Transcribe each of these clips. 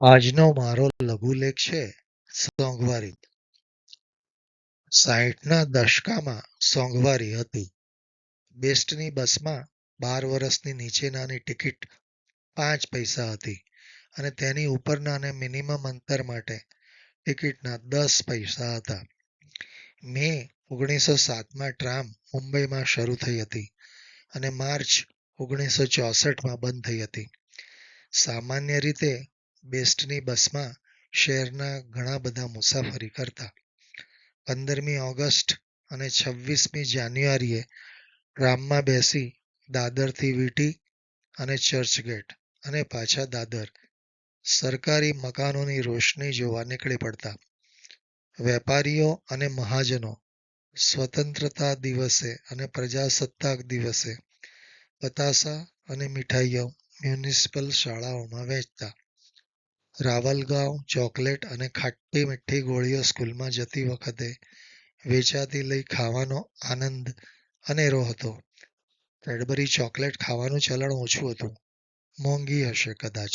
આજનો મારો લઘુલેખ છે, સોંગવારી. સાઈઠના દશકામાં સોંગવારી હતી. બેસ્ટની બસમાં બાર વર્ષની નીચેનાની ટિકિટ પાંચ પૈસા હતી અને તેની ઉપરના અને મિનિમમ અંતર માટે ટિકિટના દસ પૈસા હતા. મે ઓગણીસો સાતમાં ટ્રામ મુંબઈમાં શરૂ થઈ હતી અને માર્ચ ઓગણીસો ચોસઠમાં બંધ થઈ હતી. સામાન્ય રીતે બેસ્ટની બસમાં શહેરના ઘણા બધા મુસાફરી કરતા. પંદરમી ઓગસ્ટ અને છવ્વીસમી જાન્યુઆરીએ ટ્રામમાં બેસી દાદરથી વીટી અને ચર્ચગેટ અને પાછા દાદર સરકારી મકાનોની રોશની જોવા નીકળી પડતા. વેપારીઓ અને મહાજનો સ્વતંત્રતા દિવસે અને પ્રજાસત્તાક દિવસે પતાસા અને મીઠાઈઓ મ્યુનિસિપલ શાળાઓમાં વહેંચતા. રાવલગાંવ ચોકલેટ અને ખાટી મીઠી ગોળીઓ સ્કૂલમાં જતી વખતે વેચાતી લઈ ખાવાનો આનંદ અનેરો હતો. કેડબરી ચોકલેટ ખાવાનું ચલણ ઓછું હતું. મોંઘી હશે કદાચ.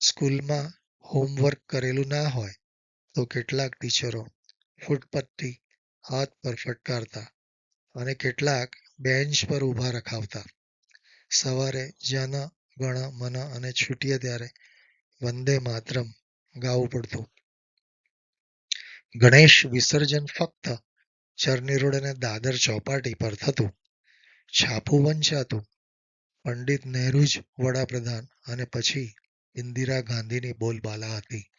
સ્કૂલમાં હોમવર્ક કરેલું ના હોય તો કેટલાક ટીચરો ફૂટપટ્ટી હાથ પર ફટકારતા અને કેટલાક બેન્ચ પર ઊભા રખાવતા. સવારે જન ગણ મન અને છૂટીએ ત્યારે વંદે માતરમ ગાવું પડતું. ગણેશ વિસર્જન ફક્ત ચરની રોડ અને દાદર ચોપાટી પર થતું. છાપું વંચાતું. પંડિત નહેરુ જ વડાપ્રધાન અને પછી ઇન્દિરા ગાંધીની બોલબાલા હતી.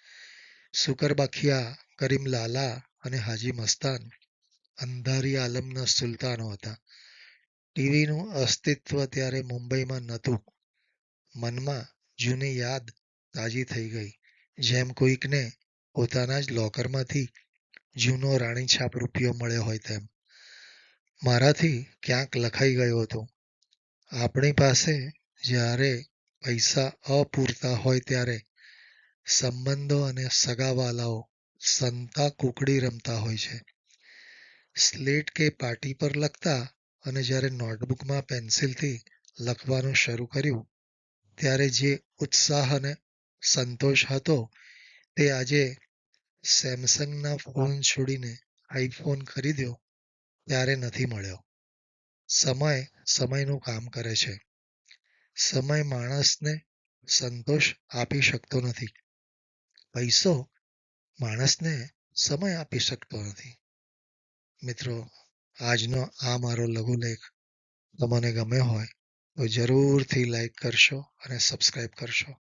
સુકરબખિયા, કરીમલાલા અને હાજી મસ્તાન અંધારી આલમના સુલતાનો હતા. ટીવીનું અસ્તિત્વ ત્યારે મુંબઈમાં નહોતું. મનમાં જૂની યાદ તાજી થઈ ગઈ જેમ કોઈકને પોતાના જ લોકરમાંથી જૂનો રાણીછાપ રૂપિયો મળ્યો હોય તેમ. મારાથી ક્યાંક લખાઈ ગયું હતું. આપણી પાસે જ્યારે પૈસા અપૂરતા હોય ત્યારે સંબંધો અને સગાવાલાઓ સંતા કુકડી રમતા હોય છે. સ્લેટ કે પાટી પર લખતા અને જ્યારે નોટબુકમાં પેન્સિલથી લખવાનું શરૂ કર્યું, ત્યારે જે ઉત્સાહ અને સંતોષ હતો, તે આજે સેમસંગના ફોન છોડીને આઈફોન ખરીદ્યો ત્યારે નથી મળ્યો. સમય સમયનું કામ કરે છે. સમય માણસને સંતોષ આપી શકતો નથી. પૈસો માણસને સમય આપી શકતો નથી. મિત્રો, આજનો આ મારો લઘુલેખ તમને ગમ્યો હોય તો જરૂરથી લાઈક કરશો અને સબસ્ક્રાઈબ કરશો.